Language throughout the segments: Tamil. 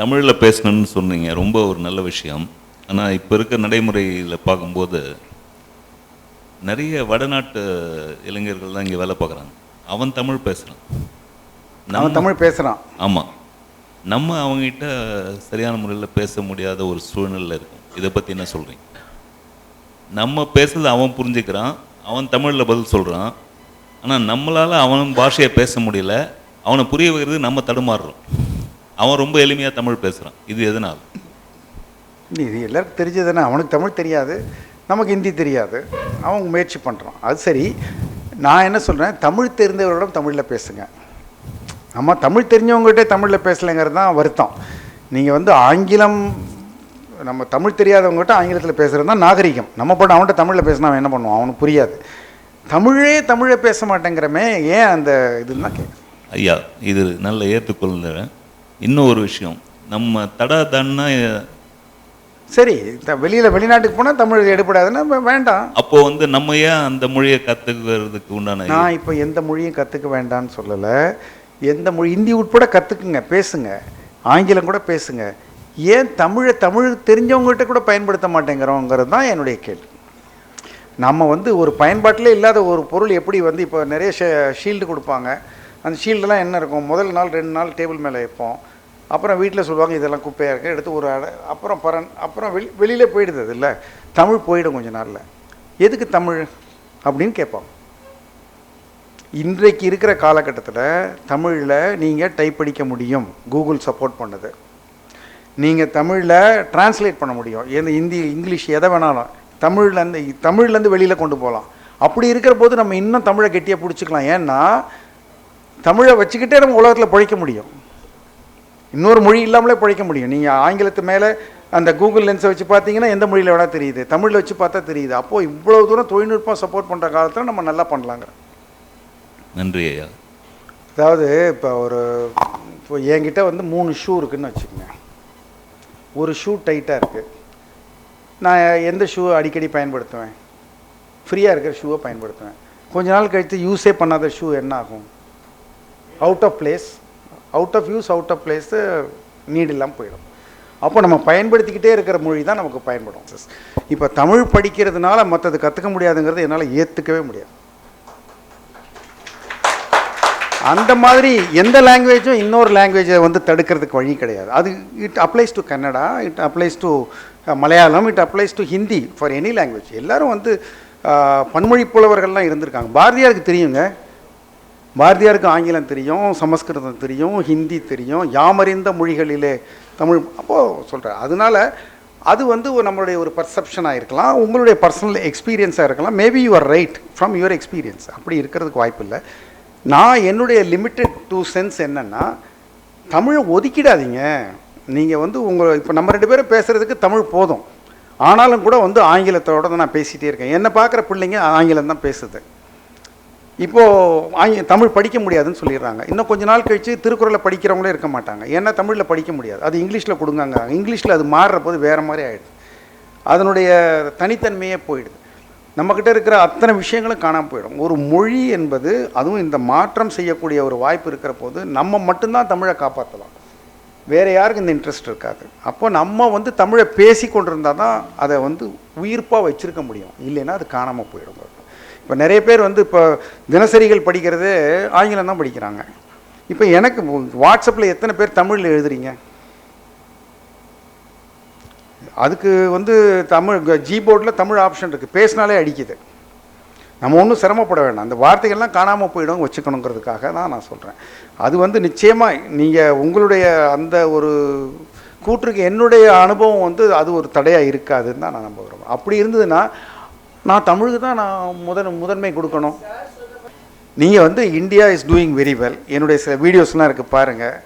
தமிழில் பேசணும்னு சொன்னீங்க ரொம்ப ஒரு நல்ல விஷயம். ஆனால் இப்போ இருக்க நடைமுறையில் பார்க்கும்போது நிறைய வடநாட்டு இளைஞர்கள் தான் இங்கே வேலை பார்க்குறாங்க. அவன் தமிழ் பேசுகிறான் அவன் தமிழ் பேசுகிறான் ஆமாம் நம்ம அவங்ககிட்ட சரியான முறையில் பேச முடியாத ஒரு சூழ்நிலை இருக்கும். இதை பற்றி என்ன சொல்கிறீங்க நம்ம பேசுறது அவன் புரிஞ்சுக்கிறான் அவன் தமிழில் பதில் சொல்கிறான் ஆனால் நம்மளால் அவன் பாஷையை பேச முடியல அவனை புரிய வைக்கிறது நம்ம தடுமாறுறோம். அவன் ரொம்ப எளிமையாக தமிழ் பேசுகிறான் இது எதனால்? இது எல்லாருக்கும் தெரிஞ்சது தானே அவனுக்கு தமிழ் தெரியாது. நமக்கு ஹிந்தி தெரியாது. அவன் முயற்சி பண்ணுறான் அது சரி. நான் என்ன சொல்கிறேன் தமிழ் தெரிந்தவர்களிடம் தமிழில் பேசுங்க. நம்ம தமிழ் தெரிஞ்சவங்ககிட்ட தமிழில் பேசலைங்கிறது தான் வருத்தம். நீங்கள் வந்து ஆங்கிலம் நம்ம தமிழ் தெரியாதவங்ககிட்ட ஆங்கிலத்தில் பேசுகிறது தான் நாகரிகம். நம்ம போட்டு அவன்கிட்ட தமிழில் பேசினா அவன் என்ன பண்ணுவான்? அவனுக்கு புரியாது. தமிழே தமிழை பேச மாட்டேங்கிறமே ஏன் அந்த இதுன்னு தான் கேட்குறேன். ஐயா இது நல்ல ஏற்றுக்கொள்கிறேன் இன்னும் ஒரு விஷயம். நம்ம தடா தான்னா சரி வெளியில் வெளிநாட்டுக்கு போனால் தமிழ் எடுபடாதுன்னா வேண்டாம். அப்போ வந்து நம்ம ஏன் அந்த மொழியை கற்றுக்கிறதுக்கு உண்டான நான் இப்போ எந்த மொழியும் கற்றுக்க வேண்டாம்னு சொல்லலை. எந்த மொழி ஹிந்தி உட்பட கற்றுக்குங்க பேசுங்க. ஆங்கிலம் கூட பேசுங்க. ஏன் தமிழை தமிழ் தெரிஞ்சவங்ககிட்ட கூட பயன்படுத்த மாட்டேங்கிறோங்கிறது தான் என்னுடைய கேள்வி. நம்ம வந்து ஒரு பயன்பாட்டிலே இல்லாத ஒரு பொருள் எப்படி வந்து இப்போ நிறைய ஷீல்டு கொடுப்பாங்க. அந்த ஷீல்டெல்லாம் என்ன இருக்கும்? முதல் நாள் ரெண்டு நாள் டேபிள் மேலே வைப்போம். அப்புறம் வீட்டில் சொல்லுவாங்க இதெல்லாம் குப்பையாக இருக்குது எடுத்து ஒரு அடை அப்புறம் பரன் அப்புறம் வெளி வெளியில் போயிடுது அது இல்லை. தமிழ் போயிடும் கொஞ்ச நாளில். எதுக்கு தமிழ்? அப்படின்னு கேட்பாங்க. இன்றைக்கு இருக்கிற காலகட்டத்தில் தமிழில் நீங்கள் டைப் படிக்க முடியும். கூகுள் சப்போர்ட் பண்ணுது. நீங்கள் தமிழில் டிரான்ஸ்லேட் பண்ண முடியும். எந்த ஹிந்தி இங்கிலீஷ் எதை வேணாலும். தமிழ்லேருந்து தமிழ்லேருந்து வெளியில் கொண்டு போகலாம். அப்படி இருக்கிற போது நம்ம இன்னும் தமிழை கெட்டியாக பிடிச்சிக்கலாம். ஏன்னா தமிழை வச்சுக்கிட்டே நம்ம உலகத்தில் பிழைக்க முடியும். இன்னொரு மொழி இல்லாமலே பிழைக்க முடியும். நீங்கள் ஆங்கிலத்து மேலே அந்த கூகுள் லென்ஸை வச்சு பார்த்தீங்கன்னா எந்த மொழியில் வேணால் தெரியுது. தமிழில் வச்சு பார்த்தா தெரியுது. அப்போது இவ்வளோ தூரம் தொழில்நுட்பம் சப்போர்ட் பண்ணுற காலத்தில் நம்ம நல்லா பண்ணலாங்க நன்றி ஐயா. அதாவது இப்போ ஒரு இப்போ என்கிட்ட வந்து மூணு ஷூ இருக்குன்னு வச்சுக்கோங்க. ஒரு ஷூ டைட்டாக இருக்குது நான் எந்த ஷூ அடிக்கடி பயன்படுத்துவேன்? ஃப்ரீயாக இருக்கிற ஷூவை பயன்படுத்துவேன். கொஞ்ச நாள் கழித்து யூஸே பண்ணாத ஷூ என்ன ஆகும்? Out of place out of use out of place need இல்லாமல் போயிடும். அப்போ நம்ம பயன்படுத்திக்கிட்டே இருக்கிற மொழி தான் நமக்கு பயன்படும். இப்போ தமிழ் படிக்கிறதுனால மற்றது கற்றுக்க முடியாதுங்கிறது என்னால் ஏற்றுக்கவே முடியாது. அந்த மாதிரி எந்த லாங்குவேஜும் இன்னொரு லாங்குவேஜை வந்து தடுக்கிறதுக்கு வழி கிடையாது. அது it applies to Kannada it applies to Malayalam it applies to Hindi for any language எல்லோரும் வந்து uh, பன்மொழி புலவர்கள்லாம் இருந்திருக்காங்க. பாரதியாருக்கு தெரியுங்க. பாரதியாருக்கு ஆங்கிலம் தெரியும் சமஸ்கிருதம் தெரியும் ஹிந்தி தெரியும் யாமறிந்த மொழிகளிலே தமிழ் அப்போது சொல்கிறேன் அதனால அது வந்து ஒரு நம்மளுடைய ஒரு பர்செப்ஷனாக இருக்கலாம் உங்களுடைய பர்சனல் எக்ஸ்பீரியன்ஸாக இருக்கலாம். Maybe you are right from your experience அப்படி இருக்கிறதுக்கு வாய்ப்பு இல்லை. நான் என்னுடைய லிமிட்டட் டூ சென்ஸ் என்னென்னா தமிழை ஒதுக்கிடாதீங்க. நீங்கள் வந்து உங்கள் இப்போ நம்ம ரெண்டு பேரும் பேசுகிறதுக்கு தமிழ் போதும். ஆனாலும் கூட வந்து ஆங்கிலத்தோட தான் நான் பேசிகிட்டே இருக்கேன். என்னை பார்க்குற பிள்ளைங்க ஆங்கிலம் தான் பேசுது. இப்போது ஆங்கி தமிழ் படிக்க முடியாதுன்னு சொல்லிடுறாங்க. இன்னும் கொஞ்ச நாள் கழித்து திருக்குறளை படிக்கிறவங்களே இருக்க மாட்டாங்க. ஏன்னா தமிழில் படிக்க முடியாது. அது இங்கிலீஷில் கொடுங்காங்க. இங்கிலீஷில் அது மாறுற போது வேறு மாதிரி ஆகிடுது அதனுடைய தனித்தன்மையே போயிடுது. நம்மக்கிட்ட இருக்கிற அத்தனை விஷயங்களும் காணாமல் போயிடும். ஒரு மொழி என்பது அதுவும் இந்த மாற்றம் செய்யக்கூடிய ஒரு வாய்ப்பு இருக்கிற போது நம்ம மட்டும்தான் தமிழை காப்பாற்றலாம் வேறு யாருக்கும் இந்த இன்ட்ரெஸ்ட் இருக்காது. அப்போ நம்ம வந்து தமிழை பேசி கொண்டிருந்தால் தான் அதை வந்து உயிர்ப்பாக வச்சுருக்க முடியும். இல்லைன்னா அது காணாமல் போயிடும். இப்போ நிறைய பேர் வந்து இப்போ தினசரிகள் படிக்கிறது ஆங்கிலம் தான் படிக்கிறாங்க. இப்போ எனக்கு வாட்ஸ்அப்பில் எத்தனை பேர் தமிழில் எழுதுறீங்க? அதுக்கு வந்து தமிழ் ஜிபோர்டில் தமிழ் ஆப்ஷன் இருக்குது பேசினாலே அடிக்குது. நம்ம ஒன்றும் சிரமப்பட வேண்டாம். அந்த வார்த்தைகள்லாம் காணாமல் போயிடும் வச்சுக்கணுங்கிறதுக்காக தான் நான் சொல்கிறேன் அது வந்து நிச்சயமாக நீங்கள் உங்களுடைய அந்த ஒரு கூற்றுக்கு என்னுடைய அனுபவம் வந்து அது ஒரு தடையாக இருக்காதுன்னு தான் நான் நம்புகிறேன் அப்படி இருந்ததுன்னா நான் தமிழுக்கு தான் நான் முதன் முதன்மை கொடுக்கணும். நீங்கள் வந்து India is doing very well என்னுடைய சில வீடியோஸ்லாம் இருக்குது பாருங்கள்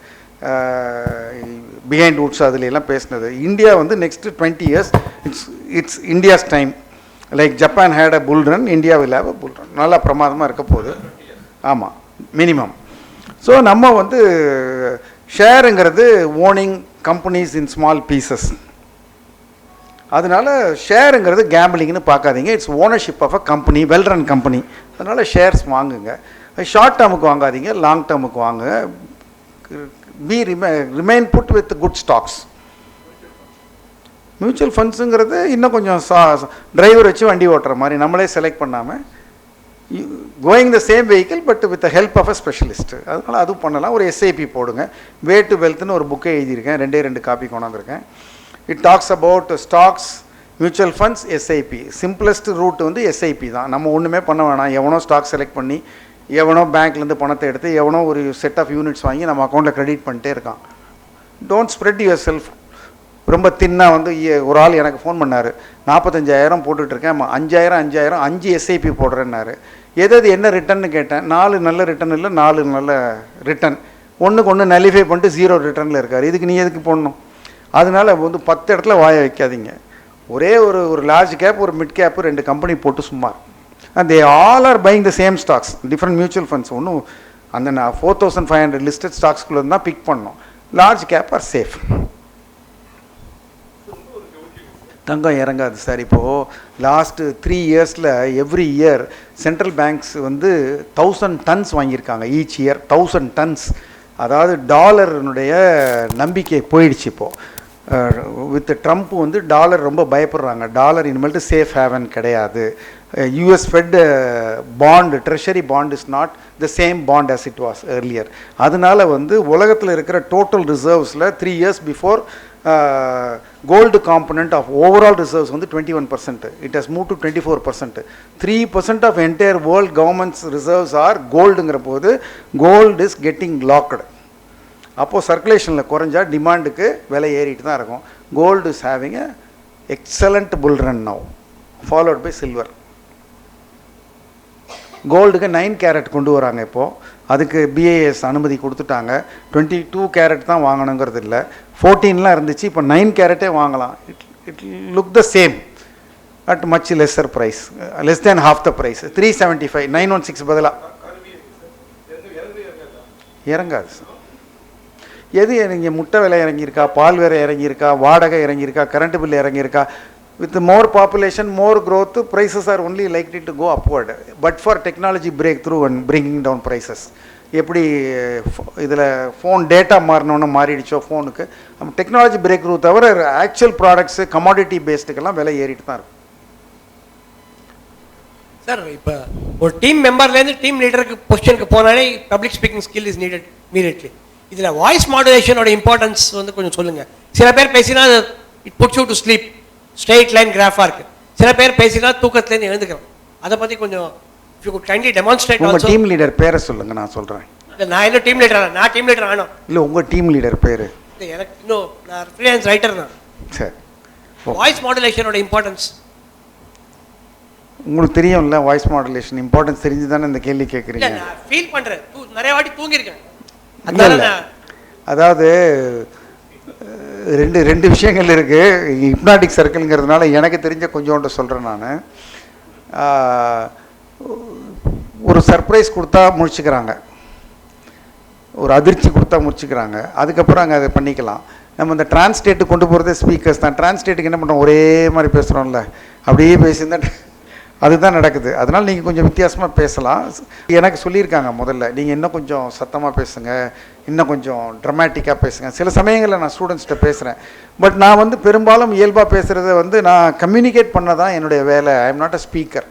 பிஹைண்ட் வுட்ஸ் அதுலாம் பேசினது. இந்தியா வந்து next twenty years it's it's India's time like Japan had a bull run India will have a bull run நல்லா பிரமாதமாக இருக்க போகுது. ஆமாம் மினிமம் ஸோ நம்ம வந்து ஷேருங்கிறது owning companies in small pieces அதனால ஷேருங்கிறது கேம்பிளிங்னு பார்க்காதீங்க. It's ownership of a company well run company அதனால் ஷேர்ஸ் வாங்குங்க. ஷார்ட் டேர்முக்கு வாங்காதீங்க லாங் டேர்முக்கு வாங்குங்க. Be remain put with good stocks mutual ஃபண்ட்ஸுங்கிறது இன்னும் கொஞ்சம் சா டிரைவர் வச்சு வண்டி ஓட்டுற மாதிரி நம்மளே செலக்ட் பண்ணாமல் going the same vehicle but with help of a specialist அதனால் அதுவும் பண்ணலாம். ஒரு எஸ்ஐபி போடுங்க. வே டு வெல்த்னு ஒரு புக்கை எழுதியிருக்கேன். ரெண்டே ரெண்டு copy கொண்டாந்துருக்கேன். It talks about stocks mutual funds SIP simplest route வந்து எஸ்ஐபி தான். நம்ம ஒன்றுமே பண்ண வேணாம். எவனோ ஸ்டாக் செலக்ட் பண்ணி எவனோ பேங்க்லேருந்து பணத்தை எடுத்து எவனோ ஒரு செட் ஆஃப் யூனிட்ஸ் வாங்கி நம்ம அக்கௌண்ட்டில் க்ரெடிட் பண்ணிட்டே இருக்கான். டோன்ட் ஸ்ப்ரெட் யுவர் செல்ஃப் ரொம்ப தின்னாக வந்து ஒரு ஆள் எனக்கு ஃபோன் பண்ணார். நாற்பத்தஞ்சாயிரம் போட்டுட்ருக்கேன் அஞ்சாயிரம் அஞ்சாயிரம் அஞ்சு எஸ்ஐபி போடுறேன்னாரு. எது எது என்ன ரிட்டர்ன்னு கேட்டேன். நாலு நல்ல ரிட்டர்ன் இல்லை நாலு நல்ல ரிட்டர்ன் ஒன்றுக்கு ஒன்று நலிஃபை பண்ணிட்டு ஜீரோ ரிட்டர்னில் இருக்கார். இதுக்கு நீ எதுக்கு போடணும்? அதனால வந்து பத்து இடத்துல வாய வைக்காதீங்க. ஒரே ஒரு ஒரு லார்ஜ் கேப் ஒரு மிட் கேப் ரெண்டு கம்பெனி போட்டு சும்மா. And they all are buying the same stocks different mutual funds ஒன்றும் அந்த நான் four thousand five hundred listed ஸ்டாக்ஸ்குள்ளே தான் பிக் பண்ணோம் லார்ஜ் கேப் ஆர் சேஃப் தங்கம் இறங்காது சார். இப்போது லாஸ்ட்டு த்ரீ இயர்ஸில் எவ்ரி இயர் சென்ட்ரல் பேங்க்ஸ் வந்து தௌசண்ட் டன்ஸ் வாங்கியிருக்காங்க ஈச் இயர் தௌசண்ட் டன்ஸ் அதாவது டாலருனுடைய நம்பிக்கை போயிடுச்சு இப்போது வித் ட்ரம்ப் வந்து டாலர் ரொம்ப பயப்படுறாங்க. டாலர் இனிமேல்ட்டு சேஃப் ஹேவன் கிடையாது. US Fed bond treasury bond is not the same bond as it was earlier அதனால வந்து உலகத்தில் இருக்கிற total ரிசர்வ்ஸில் three years before gold component of overall reserves வந்து twenty one percent it has move to twenty four percent three percent of entire world governments reserves are கோல்டுங்கிற போது கோல்டு இஸ் கெட்டிங் லாக்டு அப்போது சர்க்குலேஷனில் குறைஞ்சா டிமாண்டுக்கு விலை ஏறிட்டு தான் இருக்கும். Gold is having a excellent bull run now followed by silver கோல்டுக்கு nine carat கொண்டு வராங்க இப்போது அதுக்கு பிஏஎஸ் அனுமதி கொடுத்துட்டாங்க. டுவெண்ட்டி டூ கேரட் தான் வாங்கணுங்கிறது இல்லை. ஃபோர்டீன்லாம் இருந்துச்சு இப்போ நைன் கேரட்டே வாங்கலாம். It it look the same at much lesser price less than half the price three seventy five nine one six பதிலாக இறங்காது சார் எது இறங்கி முட்டை விலை இறங்கியிருக்கா பால் விலை இறங்கியிருக்கா வாடகை இறங்கியிருக்கா current bill இறங்கியிருக்கா? With more population more growth prices are only likely to go upward but for technology breakthrough and bringing down prices எப்படி இதில் ஃபோன் டேட்டா மாறினோன்னு மாறிடுச்சோ ஃபோனுக்கு நம்ம டெக்னாலஜி பிரேக் த்ரூ தவிர ஆக்சுவல் ப்ராடக்ட்ஸு கமாடிட்டி பேஸ்டுக்கெல்லாம் விலை ஏறிட்டு தான் இருக்கும். சார் இப்போ ஒரு டீம் மெம்பர்லேருந்து டீம் லீடருக்கு பொசிஷனுக்கு போனாலே public speaking skill is needed immediately இதில் வாய்ஸ் மாடுலேஷனோட இம்பார்ட்டன்ஸ் வந்து கொஞ்சம் சொல்லுங்கள் சில பேர் பேசினா it puts you to sleep straight line கிராஃபாக இருக்குது சில பேர் பேசினா தூக்கத்துலேருந்து எழுந்துக்கிறோம் அதை பற்றி கொஞ்சம் you could kindly demonstrate உங்கள் டீம் லீடர் பேரை சொல்லுங்கள் நான் சொல்கிறேன் நான் இன்னும் டீம் லீடர் நான் டீம் லீடர் ஆனோம். இல்லை உங்கள் டீம் லீடர் பேர். இல்லை எனக்கு இன்னும் நான் ஃப்ரீலான்ஸ் ரைட்டர் தான். சரி. வாய்ஸ் மாடுலேஷனோட இம்பார்ட்டன்ஸ் உங்களுக்கு தெரியும்ல வாய்ஸ் மாடுலேஷன் இம்பார்ட்டன்ஸ் தெரிஞ்சு தானே இந்த கேள்வி கேட்குறீங்க நான் ஃபீல் பண்ணுறேன் நிறைய வாட்டி தூங்கியிருக்கேன். அதாவது ரெண்டு ரெண்டு விஷயங்கள் இருக்குது ஹிப்னாட்டிக் சர்க்கிள்ங்கிறதுனால எனக்கு தெரிஞ்ச கொஞ்சோண்டு சொல்கிறேன் நான். ஒரு சர்ப்ரைஸ் கொடுத்தா முடிச்சுக்கிறாங்க ஒரு அதிர்ச்சி கொடுத்தா முடிச்சுக்கிறாங்க அதுக்கப்புறம் அங்கே அதை பண்ணிக்கலாம். நம்ம இந்த டிரான்ஸ்லேட்டு கொண்டு போகிறதே ஸ்பீக்கர்ஸ் தான். டிரான்ஸ்லேட்டுக்கு என்ன பண்ணுறோம் ஒரே மாதிரி பேசுகிறோம்ல அப்படியே பேசியிருந்தா அதுதான் நடக்குது. அதனால் நீங்கள் கொஞ்சம் வித்தியாசமாக பேசலாம். எனக்கு சொல்லியிருக்காங்க முதல்ல நீங்கள் இன்னும் கொஞ்சம் சத்தமாக பேசுங்க இன்னும் கொஞ்சம் ட்ரமாட்டிக்காக பேசுங்க. சில சமயங்களில் நான் ஸ்டூடெண்ட்ஸ்கிட்ட பேசுகிறேன் பட் நான் வந்து பெரும்பாலும் இயல்பாக பேசுகிறத வந்து நான் கம்யூனிகேட் பண்ண தான் என்னுடைய வேலை. I am not a speaker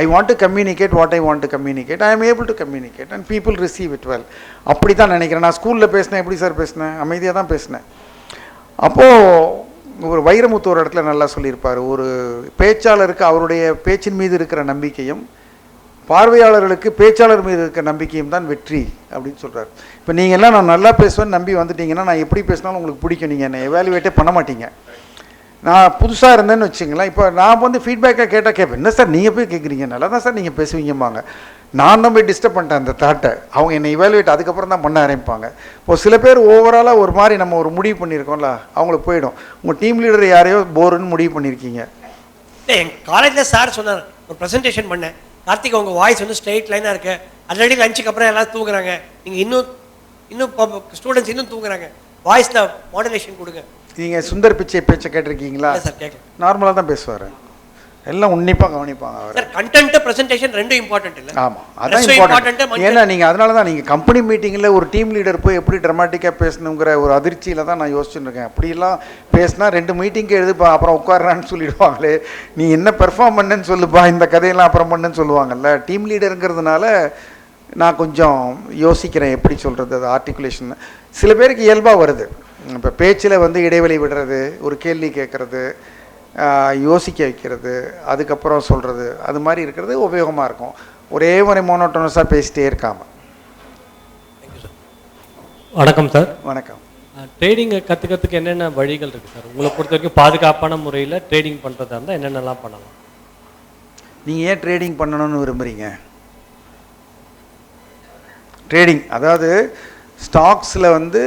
I want to communicate what I want to communicate I am able to communicate and people receive it well அப்படி தான் நினைக்கிறேன். நான் ஸ்கூலில் பேசினேன் எப்படி சார் பேசினேன்? அமைதியாக தான் பேசினேன். அப்போது ஒரு வைரமுத்து ஒரு இடத்துல நல்லா சொல்லியிருப்பார். ஒரு பேச்சாளருக்கு அவருடைய பேச்சின் மீது இருக்கிற நம்பிக்கையும் பார்வையாளர்களுக்கு பேச்சாளர் மீது இருக்கிற நம்பிக்கையும் தான் வெற்றி அப்படின்னு சொல்கிறார் இப்போ நீங்கள் எல்லாம் நான் நல்லா பேசுவேன்னு நம்பி வந்துட்டீங்கன்னா நான் எப்படி பேசினாலும் உங்களுக்கு பிடிக்கும். நீங்கள் என்னை எவாலுவேட்டே பண்ண மாட்டீங்க. நான் புதுசாக இருந்தேன்னு வச்சுங்களேன் இப்போ நான் வந்து ஃபீட்பேக்காக கேட்டால் கேட்பேன் என்ன சார் நீங்கள் போய் கேட்குறீங்க நல்லா தான் சார் நீங்கள் பேசுவீங்கம்பாங்க. நான் தான் போய் டிஸ்டர்ப் பண்ணிட்டேன் அந்த தாட்டை அவங்க என்னை இவாலுவேட் அதுக்கப்புறம் தான் பண்ண ஆரம்பிப்பாங்க. இப்போ சில பேர் ஓவராலாக ஒரு மாதிரி நம்ம ஒரு முடிவு பண்ணியிருக்கோம்ல அவங்களுக்கு போயிடும். உங்கள் டீம் லீடர் யாரையோ போருன்னு முடிவு பண்ணியிருக்கீங்க. என் காலேஜில் சார் சொன்னார் ஒரு ப்ரெசன்டேஷன் பண்ணேன். கார்த்திக் உங்கள் வாய்ஸ் வந்து ஸ்ட்ரெயிட் லைனாக இருக்கு. ஆல்ரெடி லஞ்சுக்கு அப்புறம் எல்லாம் தூங்குறாங்க. நீங்கள் இன்னும் இன்னும் ஸ்டூடெண்ட்ஸ் இன்னும் தூங்குறாங்க. வாய்ஸில் மாடுலேஷன் கொடுங்க. நீங்கள் சுந்தர் பிச்சை பேச்சை கேட்டிருக்கீங்களா? சார் கேட்கல நார்மலாக தான் பேசுவார். எல்லாம் உன்னிப்பாக கவனிப்பாங்க அவர். கண்டென்ட் பிரசன்டேஷன் ரெண்டும் இம்பார்ட்டன்ட் இல்ல. ஆமாம் அதான் இம்பார்ட்டன்ட் ஏன்னா நீங்கள் அதனால தான் நீங்கள் கம்பெனி மீட்டிங்கில் ஒரு டீம் லீடர் போய் எப்படி ட்ரமாட்டிக்காக பேசணுங்கிற ஒரு அதிர்ச்சியில் தான் நான் யோசிச்சுட்டு இருக்கேன். அப்படிலாம் பேசினா ரெண்டு மீட்டிங்க்கு எழுதுப்பா அப்புறம் உட்கார்றான்னு சொல்லிடுவாங்களே. நீ என்ன பெர்ஃபார்ம் பண்ணேன்னு சொல்லுப்பா இந்த கதையெல்லாம் அப்புறம் பண்ணுன்னு சொல்லுவாங்கல்ல. டீம் லீடருங்கிறதுனால நான் கொஞ்சம் யோசிக்கிறேன் எப்படி சொல்கிறது அது ஆர்டிகுலேஷன் சில பேருக்கு இயல்பாக வருது. இப்போ பேச்சில் வந்து இடைவெளி விடுறது ஒரு கேள்வி கேட்குறது யோசிக்க வைக்கிறது அதுக்கப்புறம் சொல்கிறது அது மாதிரி இருக்கிறது உபயோகமாக இருக்கும். ஒரே மாதிரி மோனோட்டோனஸாக பேசிட்டே இருக்காம. வணக்கம் சார் வணக்கம். ட்ரேடிங்கை கற்றுக்கிறதுக்கு என்னென்ன வழிகள் இருக்குது சார் உங்களை பொறுத்த வரைக்கும் பாதுகாப்பான முறையில் ட்ரேடிங் பண்ணுறதா இருந்தால் என்னென்னலாம் பண்ணலாம்? நீங்கள் ஏன் ட்ரேடிங் பண்ணணும்னு விரும்புகிறீங்க ட்ரேடிங் அதாவது ஸ்டாக்ஸில் வந்து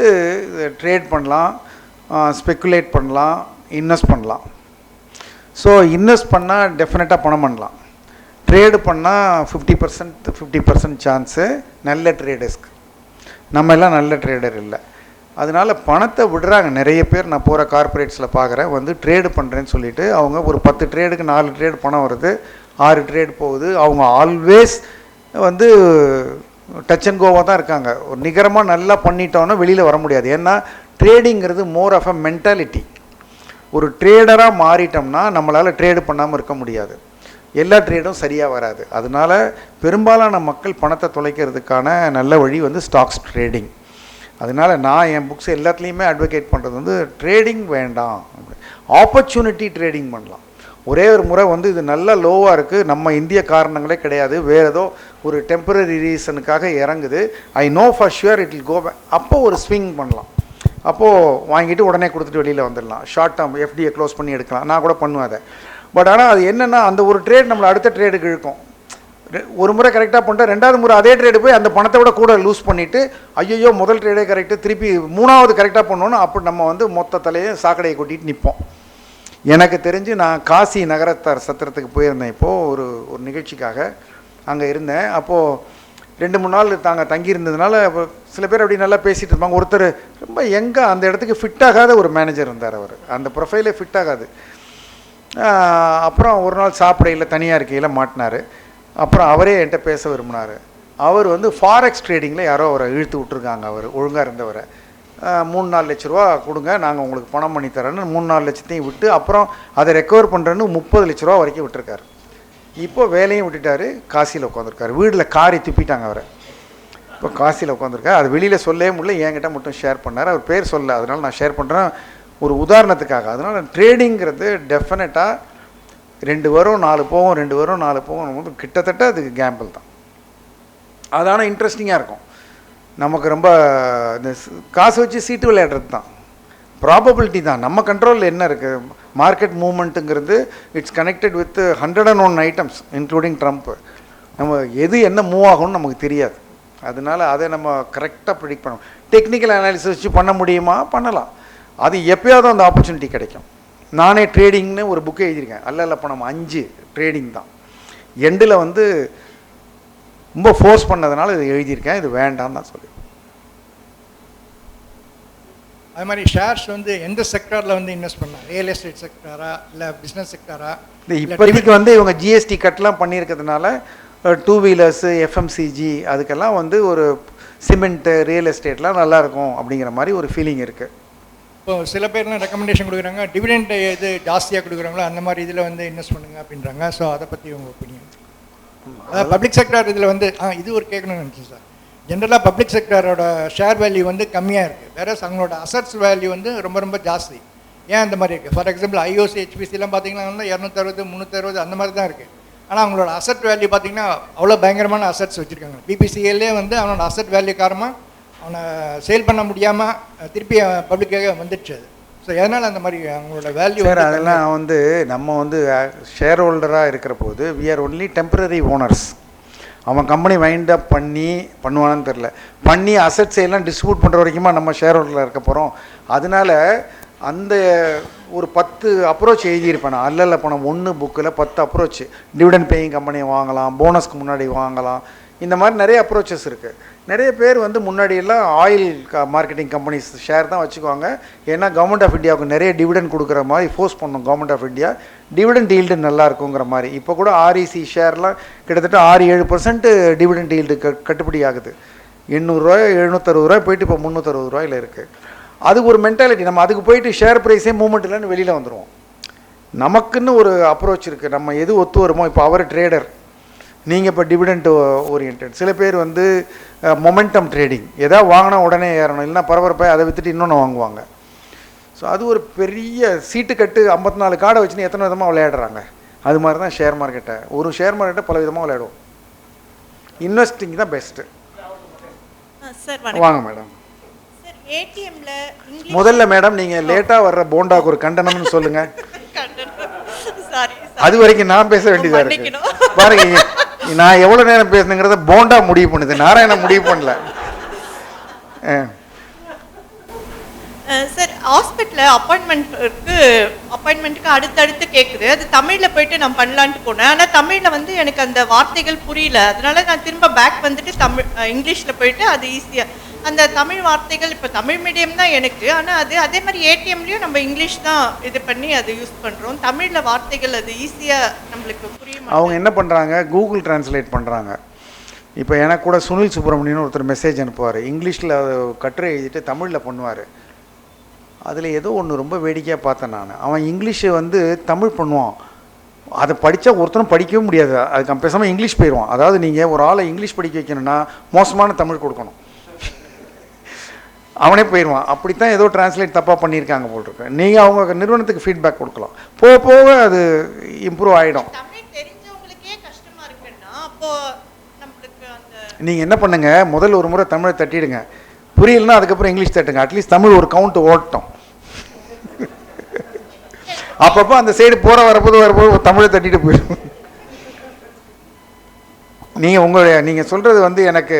ட்ரேட் பண்ணலாம் ஸ்பெக்குலேட் பண்ணலாம் இன்வெஸ்ட் பண்ணலாம். ஸோ இன்வெஸ்ட் பண்ணால் டெஃபினட்டாக பணம் பண்ணலாம். ட்ரேடு பண்ணால் fifty percent fifty percent chance நல்ல ட்ரேடர்ஸ்க்கு நம்ம எல்லாம் நல்ல ட்ரேடர் இல்லை. அதனால பணத்தை விடுறாங்க. நிறைய பேர் நான் போகிற கார்ப்பரேட்ஸில் பார்க்குறேன் வந்து ட்ரேடு பண்ணுறேன்னு சொல்லிட்டு அவங்க ஒரு பத்து ட்ரேடுக்கு நாலு ட்ரேடு பணம் வருது. ஆறு ட்ரேட் போகுது. அவங்க ஆல்வேஸ் வந்து டச் அண்ட் கோவாக தான் இருக்காங்க. ஒரு நிகரமாக நல்லா பண்ணிட்டோன்னா வெளியில் வர முடியாது. ஏன்னா ட்ரேடிங்கிறது மோர் ஆஃப் அ மென்டாலிட்டி ஒரு ட்ரேடராக மாறிட்டோம்னா நம்மளால் ட்ரேடு பண்ணாமல் இருக்க முடியாது. எல்லா ட்ரேடும் சரியாக வராது. அதனால பெரும்பாலான மக்கள் பணத்தை தொலைக்கிறதுக்கான நல்ல வழி வந்து ஸ்டாக்ஸ் ட்ரேடிங் அதனால நான் என் புக்ஸ் எல்லாத்துலேயுமே அட்வொகேட் பண்ணுறது வந்து ட்ரேடிங் வேண்டாம். ஆப்பர்ச்சுனிட்டி ட்ரேடிங் பண்ணலாம். ஒரே ஒரு முறை வந்து இது நல்ல லோவாக இருக்குது நம்ம இந்திய காரணங்களே கிடையாது. வேறு ஏதோ ஒரு டெம்பரரி ரீசனுக்காக இறங்குது. I know for sure it will go அப்போ ஒரு ஸ்விங் பண்ணலாம். அப்போது வாங்கிட்டு உடனே கொடுத்துட்டு வெளியில் வந்துடலாம். ஷார்ட் டேர்ம் எஃப்டியை க்ளோஸ் பண்ணி எடுக்கலாம். நான் கூட பண்ணுவேன் அதை. பட் ஆனால் அது என்னென்னா அந்த ஒரு ட்ரேட் நம்மளை அடுத்த ட்ரேடுக்கு இழுக்கும். ரெ- ஒரு முறை கரெக்டாக பண்ணிட்டு ரெண்டாவது முறை அதே ட்ரேடு போய் அந்த பணத்தை விட கூட லூஸ் பண்ணிவிட்டு ஐயோ முதல் ட்ரேடே கரெக்டு திருப்பி மூணாவது கரெக்டாக பண்ணோன்னு அப்படி நம்ம வந்து மொத்த தலையை சாக்கடையை கொட்டிட்டு நிற்போம் எனக்கு தெரிஞ்சு நான் காசி நகரத்தார் சத்திரத்துக்கு போயிருந்தேன் இப்போது ஒரு ஒரு நிகழ்ச்சிக்காக அங்கே இருந்தேன். அப்போது ரெண்டு மூணு நாள் தாங்க தங்கியிருந்ததுனால சில பேர் அப்படி நல்லா பேசிகிட்டு இருப்பாங்க. ஒருத்தர் ரொம்ப எங்கே அந்த இடத்துக்கு ஃபிட் ஆகாத ஒரு மேனேஜர் இருந்தார் அவர். அந்த ப்ரொஃபைலே ஃபிட் ஆகாது. அப்புறம் ஒரு நாள் சாப்பிடையில் தனியாக இருக்கையில் மாட்டினார். அப்புறம் அவரே என்கிட்ட பேச விரும்பினார். அவர் வந்து ஃபாரெக்ஸ் ட்ரேடிங்கில் யாரோ அவரை இழுத்து விட்ருக்காங்க அவர் ஒழுங்காக இருந்தவரை. மூணு நாலு லட்ச ரூபா கொடுங்க நாங்கள் உங்களுக்கு பணம் பண்ணி தரேன்னு மூணு நாலு லட்சத்தையும் விட்டு அப்புறம் அதை ரெக்கவர் பண்ணுறேன்னு முப்பது லட்ச ரூபா வரைக்கும் விட்டுருக்காரு. இப்போ வேலையும் விட்டுட்டாரு காசியில் உட்காந்துருக்காரு வீட்டில் காரி துப்பிட்டாங்க அவரை. இப்போ காசியில் உட்காந்துருக்காரு அது வெளியில் சொல்லவே முடியல என்கிட்ட மட்டும் ஷேர் பண்ணார். அவர் பேர் சொல்ல அதனால் நான் ஷேர் பண்ணுறேன் ஒரு உதாரணத்துக்காக அதனால் ட்ரேடிங்கிறது டெஃபினட்டாக ரெண்டு வரும் நாலு போகும் ரெண்டு வரும் நாலு போகும். கிட்டத்தட்ட அதுக்கு கேம்பிள் தான். அது ஆனால் இன்ட்ரெஸ்டிங்காக இருக்கும். நமக்கு ரொம்ப இந்த காசு வச்சு சீட்டு விளையாடுறது தான். ப்ராபபிலிட்டி தான். நம்ம கண்ட்ரோலில் என்ன இருக்குது market மூவ்மெண்ட்டுங்கிறது it's connected with hundred and one items including Trump நம்ம எது என்ன மூவ் ஆகும்னு நமக்கு தெரியாது. அதனால அதை நம்ம கரெக்டாக ப்ரிடிக்ட் பண்ணணும். டெக்னிக்கல் அனாலிசிஸ் வச்சு பண்ண முடியுமா? பண்ணலாம். அது எப்போயாவது அந்த ஆப்பர்ச்சுனிட்டி கிடைக்கும். நானே ட்ரேடிங்னு ஒரு புக்கு எழுதியிருக்கேன். அல்ல இல்லை பணம் அஞ்சு ட்ரேடிங் தான். எண்டில் வந்து ரொம்ப ஃபோர்ஸ் பண்ணதுனால இது எழுதியிருக்கேன். இது வேண்டாம்னு நான் சொல்லி அது மாதிரி ஷேர்ஸ் வந்து எந்த செக்டாரில் வந்து இன்வெஸ்ட் பண்ணலாம்? ரியல் எஸ்டேட் செக்டாரா இல்லை பிஸ்னஸ் செக்டாரா இந்த இப்போதைக்கு வந்து இவங்க ஜிஎஸ்டி கட்லாம் பண்ணியிருக்கிறதுனால டூ வீலர்ஸு எஃப்எம்சிஜி அதுக்கெல்லாம் வந்து ஒரு சிமெண்ட்டு ரியல் எஸ்டேட்லாம் நல்லா இருக்கும் அப்படிங்கிற மாதிரி ஒரு ஃபீலிங் இருக்குது இப்போ சில பேர்லாம் ரெக்கமெண்டேஷன் கொடுக்குறாங்க டிவிடெண்ட் எது ஜாஸ்தியாக கொடுக்குறாங்களோ அந்த மாதிரி இதில் வந்து இன்வெஸ்ட் பண்ணுங்க அப்படின்றாங்க. ஸோ அதை பற்றி உங்கள் ஒப்பீனியன் பப்ளிக் செக்டார் இதில் வந்து ஆ இது ஒரு கேட்கணும்னு நினச்சேன் சார் ஜென்ரலாக பப்ளிக் செக்டாரோட ஷேர் வேல்யூ வந்து கம்மியாக இருக்குது வேற அவங்களோட அசட்ஸ் வேல்யூ வந்து ரொம்ப ரொம்ப ஜாஸ்தி. ஏன் அந்த மாதிரி இருக்குது ஃபார் எக்ஸாம்பிள் ஐஓசி ஹெச்பிசிலாம் பார்த்தீங்கன்னா வந்து இரநூத்தறுபது முந்நூற்றறுபது அந்த மாதிரி தான் இருக்குது ஆனால் அவங்களோட அசட் வேல்யூ பார்த்தீங்கன்னா அவ்வளோ பயங்கரமான அசட்ஸ் வச்சுருக்காங்க. பிபிசிஎல்லே வந்து அவனோட அசட் வேல்யூ காரணமாக அவனை சேல் பண்ண முடியாமல் திருப்பி பப்ளிக்காக வந்துடுச்சு அது. ஸோ எதனால் அந்த மாதிரி அவங்களோட வேல்யூ சார் அதெல்லாம் வந்து நம்ம வந்து ஷேர் ஹோல்டராக இருக்கிற போது we are only temporary owners அவன் கம்பெனி வைண்ட் அப் பண்ணி பண்ணுவானான்னு தெரில பண்ணி அசட்ஸ் எல்லாம் டிஸ்ட்ரிபியூட் பண்ணுற வரைக்குமா நம்ம ஷேர் ஹோல்டரில் இருக்க போகிறோம் அதனால அந்த ஒரு பத்து அப்ரோச் எழுதியிருப்பேன் நான். அல்லல்ல பணம் ஒன்று புக்கில் பத்து அப்ரோச் டிவிடன் பேயிங் கம்பெனியை வாங்கலாம் போனஸ்க்கு முன்னாடி வாங்கலாம். இந்த மாதிரி நிறைய அப்ரோச்சஸ் இருக்குது நிறைய பேர் வந்து முன்னாடியெல்லாம் ஆயில் மார்க்கெட்டிங் கம்பெனிஸ் ஷேர் தான் வச்சுக்குவாங்க. ஏன்னா கவர்மெண்ட் ஆஃப் இந்தியாவுக்கு நிறைய டிவிடெண்ட் கொடுக்குற மாதிரி ஃபோர்ஸ் பண்ணும் government of India dividend yield நல்லா இருக்குங்கிற மாதிரி. இப்போ கூட ஆர்இசி ஷேர்லாம் கிட்டத்தட்ட ஆறு ஏழு பர்சன்ட் டிவிடெண்ட் ஈல்டு க கட்டுப்படி ஆகுது. எண்ணூறுரூவா எழுநூத்தறுபது ரூபாய் போயிட்டு இப்போ முந்நூற்றறுபது ரூபாயில் இருக்குது அது ஒரு மென்டாலிட்டி நம்ம அதுக்கு போயிட்டு ஷேர் ப்ரைஸே மூவ்மெண்ட் இல்லைன்னு வெளியில் வந்துடுவோம் நமக்குன்னு ஒரு அப்ரோச் இருக்குது நம்ம எது ஒத்து வருமோ இப்போ அவர் ட்ரேடர் நீங்கள் இப்போ டிவிடெண்ட் ஓரியன்ட் சில பேர் வந்து மொமெண்டம் ட்ரேடிங் எதாவது வாங்கினா உடனே ஏறணும் இல்லைன்னா பரபரப்பாக அதை விற்றுட்டு இன்னொன்று வாங்குவாங்க. ஸோ அது ஒரு பெரிய சீட்டு கட்டு ஐம்பத்தி நாலு கார்டை வச்சுன்னு எத்தனை விதமாக விளையாடுறாங்க. அது மாதிரி தான் ஷேர் மார்க்கெட்டை ஒரு ஷேர் மார்க்கெட்டை பல விதமாக விளையாடுவோம். இன்வெஸ்டிங் தான் பெஸ்ட்டு வாங்க மேடம் முதல்ல மேடம் நீங்கள் லேட்டாக வர்ற போண்டாக்கு ஒரு கண்டனம்னு சொல்லுங்கள் அது வரைக்கும் நான் பேச வேண்டியதா இருக்கு. பாருங்க நான் எவ்வளோ நேரம் பேசணுங்கிறத போண்டா முடிவு பண்ணுது. நாராயணன் முடிவு பண்ணல. ஆ. சார் ஹாஸ்பிட்டலில் அப்பாயின்மெண்ட்டுக்கு அப்பாயின்மெண்ட்டுக்கு அடுத்தடுத்து கேட்குது அது தமிழில் போயிட்டு நான் பண்ணலான்ட்டு போனேன். ஆனால் தமிழில் வந்து எனக்கு அந்த வார்த்தைகள் புரியல. அதனால நான் திரும்ப பேக் வந்துட்டு தமிழ் இங்கிலீஷில் போயிட்டு அது ஈஸியாக அந்த தமிழ் வார்த்தைகள் இப்போ தமிழ் மீடியம் தான் எனக்கு. ஆனால் அது அதே மாதிரி ஏடிஎம்லேயும் நம்ம இங்கிலீஷ் தான் இது பண்ணி அது யூஸ் பண்ணுறோம் தமிழில் வார்த்தைகள் அது ஈஸியாக நம்மளுக்கு புரியும் அவங்க என்ன பண்ணுறாங்க கூகுள் டிரான்ஸ்லேட் பண்ணுறாங்க இப்போ எனக்கு கூட சுனில் சுப்பிரமணியன் ஒருத்தர் மெசேஜ் அனுப்புவார். இங்கிலீஷில் கட்டுரை எழுதிட்டு தமிழில் பண்ணுவார். அதில் ஏதோ ஒன்று ரொம்ப வேடிக்கையாக பார்த்தேன் நான். அவன் இங்கிலீஷை வந்து தமிழ் பண்ணுவான். அதை படித்தா ஒருத்தரும் படிக்கவே முடியாது. அதுக்கு பேசாமல் இங்கிலீஷ் போயிடுவான் அதாவது நீங்கள் ஒரு ஆளை இங்கிலீஷ் படிக்க வைக்கணும்னா மோசமான தமிழ் கொடுக்கணும். அவனே போயிடுவான் அப்படித்தான் ஏதோ டிரான்ஸ்லேட் தப்பாக பண்ணியிருக்காங்க போல் இருக்கு. நீங்கள் அவங்க நிறுவனத்துக்கு ஃபீட்பேக் கொடுக்கலாம். போக போக அது இம்ப்ரூவ் ஆகிடும் நீங்கள் என்ன பண்ணுங்க? முதல்ல ஒரு முறை தமிழை தட்டிடுங்க. புரியலன்னா அதுக்கப்புறம் இங்கிலீஷ் தட்டுங்க. அட்லீஸ்ட் தமிழ் ஒரு கவுண்ட் ஓட்டட்டும். அப்பப்போ அந்த சைடு போகிற வரப்போது வரப்போது தமிழை தட்டிட்டு போயிடும். நீங்கள் உங்களுடைய நீங்கள் சொல்கிறது வந்து எனக்கு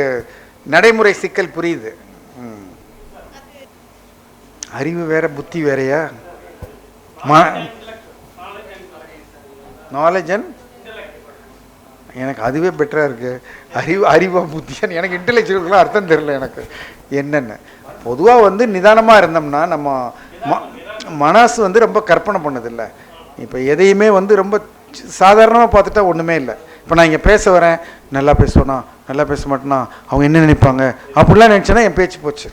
நடைமுறை சிக்கல் புரியுது. அறிவு வேற புத்தி வேறையா? நாலேஜ் அண்ட் எனக்கு அதுவே பெட்டராக இருக்கு. அறிவு அறிவா புத்தியான்னு எனக்கு இன்டெலெக்சுவலுக்குலாம் அர்த்தம் தெரியல எனக்கு. என்னென்ன? பொதுவாக வந்து நிதானமாக இருந்தோம்னா நம்ம மனசு வந்து ரொம்ப கற்பனை பண்ணதில்லை. இப்போ எதையுமே வந்து ரொம்ப சாதாரணமாக பார்த்துட்டா ஒன்றுமே இல்லை. இப்போ நான் இங்கே பேச வரேன் நல்லா பேசுவேனா நல்லா பேச மாட்டேனா அவங்க என்ன நினைப்பாங்க? அப்படிலாம் நினச்சேன்னா என் பேச்சு போச்சு.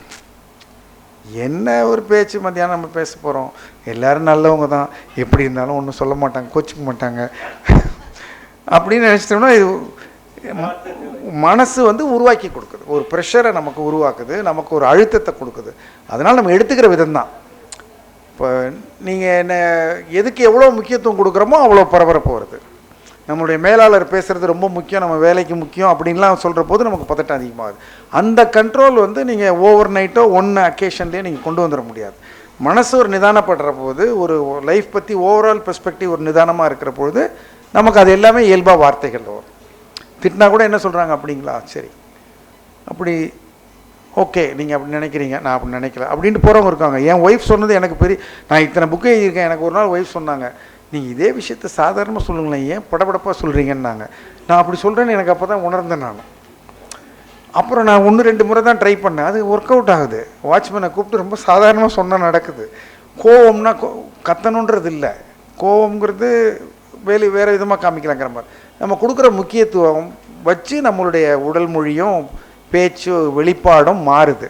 என்ன ஒரு பேச்சு மத்தியானம் நம்ம பேச போகிறோம் எல்லோரும் நல்லவங்க தான். எப்படி இருந்தாலும் ஒன்றும் சொல்ல மாட்டாங்க கோச்சிக்க மாட்டாங்க. அப்படின்னு நினச்சிட்டோம்னா இது மனசு வந்து உருவாக்கி கொடுக்குது. ஒரு ப்ரெஷரை நமக்கு உருவாக்குது நமக்கு ஒரு அழுத்தத்தை கொடுக்குது. அதனால் நம்ம எடுத்துக்கிற விதம் தான் இப்போ நீங்கள் என்ன எதுக்கு எவ்வளோ முக்கியத்துவம் கொடுக்குறோமோ அவ்வளோ பரபரப்பு வருது. நம்மளுடைய மேலாளர் பேசுகிறது ரொம்ப முக்கியம் நம்ம வேலைக்கு முக்கியம் அப்படின்லாம் சொல்கிற போது நமக்கு பதட்டம் அதிகமாகுது. அந்த கண்ட்ரோல் வந்து நீங்கள் ஓவர் நைட்டோ ஒன்று அக்கேஷன்லேயே நீங்கள் கொண்டு வந்துட முடியாது. மனசு ஒரு நிதானப்படுற போது ஒரு லைஃப் பற்றி ஓவரால் பெர்ஸ்பெக்டிவ் ஒரு நிதானமாக இருக்கிற பொழுது நமக்கு அது எல்லாமே இயல்பாக வார்த்தைகள் வரும். திட்டினா கூட என்ன சொல்கிறாங்க அப்படிங்களா? சரி. அப்படி ஓகே நீங்கள் அப்படி நினைக்கிறீங்க நான் அப்படி நினைக்கல. அப்படின்ட்டு போகிறவங்க இருக்காங்க. என் ஒய்ஃப் சொன்னது எனக்கு பெரிய நான் இத்தனை புக்கு எழுதியிருக்கேன் எனக்கு ஒரு நாள் ஒய்ஃப் சொன்னாங்க நீங்கள் இதே விஷயத்த சாதாரணமாக சொல்லுங்களேன் ஏன் படபடப்பாக சொல்கிறீங்கன்னாங்க நான் அப்படி சொல்கிறேன்னு எனக்கு அப்போ தான் உணர்ந்தேன் நான். அப்புறம் நான் ஒன்று ரெண்டு முறை தான் ட்ரை பண்ணேன். அது ஒர்க் அவுட் ஆகுது. வாட்ச்மேனை கூப்பிட்டு ரொம்ப சாதாரணமாக சொன்னால் நடக்குது. கோவம்னா கோ கத்தணுன்றது இல்லை. கோவம்ங்கிறது வேலை வேறு விதமாக காமிக்கலாங்கிற மாதிரி. நம்ம கொடுக்குற முக்கியத்துவம் வச்சு நம்மளுடைய உடல் மொழியும் பேச்சு வெளிப்பாடும் மாறுது.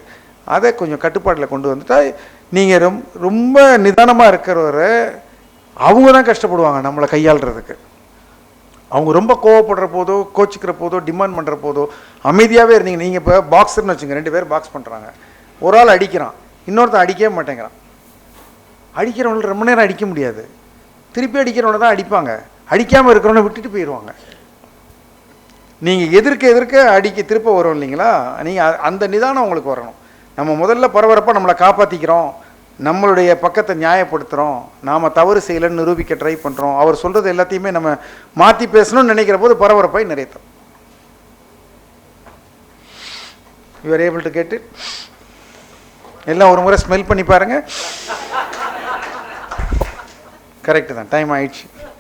அதை கொஞ்சம் கட்டுப்பாட்டில் கொண்டு வந்துட்டால் நீங்கள் ரொம் ரொம்ப நிதானமாக இருக்கிறவரை அவங்க தான் கஷ்டப்படுவாங்க நம்மளை கையாளுறதுக்கு. அவங்க ரொம்ப கோவப்படுற போதோ கோச்சிக்கிற போதோ டிமாண்ட் பண்ணுற போதோ அமைதியாகவே இருந்தீங்க. நீங்கள் இப்போ பாக்ஸர்னு வச்சுங்க ரெண்டு பேர் பாக்ஸ் பண்ணுறாங்க ஒரு ஆள் அடிக்கிறான் இன்னொருத்தன் அடிக்கவே மாட்டேங்கிறான். அடிக்கிறவங்களை ரொம்ப நேரம் அடிக்க முடியாது. திருப்பி அடிக்கிறவனை தான் அடிப்பாங்க. அடிக்காமல் இருக்கிறவனை விட்டுட்டு போயிடுவாங்க நீங்கள் எதிர்க்க எதிர்க்க அடிக்க திருப்ப வரும் இல்லைங்களா? நீங்கள் அந்த நிதானம் உங்களுக்கு வரணும். நம்ம முதல்ல பரபரப்பாக நம்மளை காப்பாற்றிக்கிறோம் நம்மளுடைய பக்கத்தை நியாயப்படுத்துகிறோம் நாம் தவறு செய்யலைன்னு நிரூபிக்க ட்ரை பண்ணுறோம் அவர் சொல்கிறது எல்லாத்தையுமே நம்ம மாற்றி பேசணும்னு நினைக்கிற போது பரபரப்பாய் நிறைய யூஆர் ஏபிள் டு கேட்டு எல்லாம் ஒரு முறை ஸ்மெல் பண்ணி பாருங்கள் கரெக்டு தான். டைம் ஆயிடுச்சு.